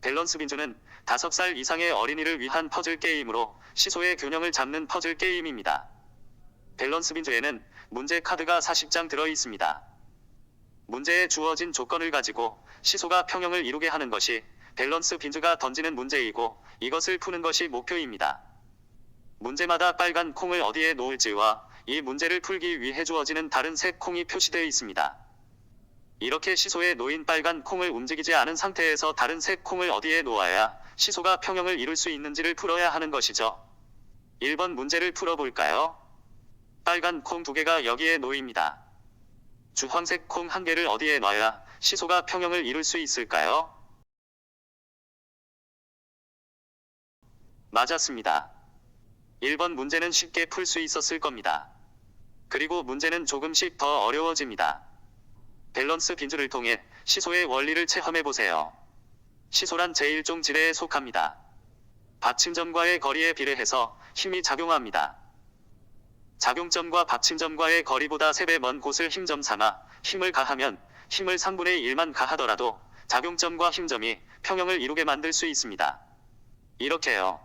밸런스 빈조는 5살 이상의 어린이를 위한 퍼즐 게임으로 시소의 균형을 잡는 퍼즐 게임입니다. 밸런스 빈조에는 문제 카드가 40장 들어 있습니다. 문제에 주어진 조건을 가지고 시소가 평형을 이루게 하는 것이 밸런스 빈조가 던지는 문제이고 이것을 푸는 것이 목표입니다. 문제마다 빨간 콩을 어디에 놓을지와 이 문제를 풀기 위해 주어지는 다른 색 콩이 표시되어 있습니다. 이렇게 시소에 놓인 빨간 콩을 움직이지 않은 상태에서 다른 색 콩을 어디에 놓아야 시소가 평형을 이룰 수 있는지를 풀어야 하는 것이죠. 1번 문제를 풀어볼까요? 빨간 콩 두 개가 여기에 놓입니다. 주황색 콩 한 개를 어디에 놔야 시소가 평형을 이룰 수 있을까요? 맞았습니다. 1번 문제는 쉽게 풀 수 있었을 겁니다. 그리고 문제는 조금씩 더 어려워집니다. 밸런스 빈조를 통해 시소의 원리를 체험해 보세요. 시소란 제1종 지뢰에 속합니다. 받침점과의 거리에 비례해서 힘이 작용합니다. 작용점과 받침점과의 거리보다 3배 먼 곳을 힘점 삼아 힘을 가하면 힘을 3분의 1만 가하더라도 작용점과 힘점이 평형을 이루게 만들 수 있습니다. 이렇게요.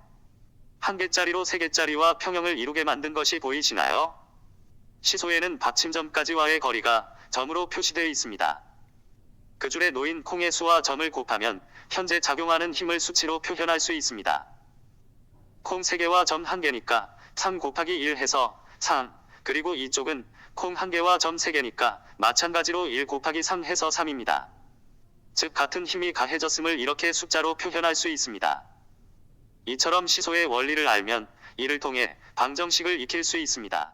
한 개짜리로 세 개짜리와 평형을 이루게 만든 것이 보이시나요? 시소에는 받침점까지와의 거리가 점으로 표시되어 있습니다. 그 줄에 놓인 콩의 수와 점을 곱하면 현재 작용하는 힘을 수치로 표현할 수 있습니다. 콩 3개와 점 1개니까 3 곱하기 1 해서 3, 그리고 이쪽은 콩 1개와 점 3개니까 마찬가지로 1 곱하기 3 해서 3입니다. 즉 같은 힘이 가해졌음을 이렇게 숫자로 표현할 수 있습니다. 이처럼 시소의 원리를 알면 이를 통해 방정식을 익힐 수 있습니다.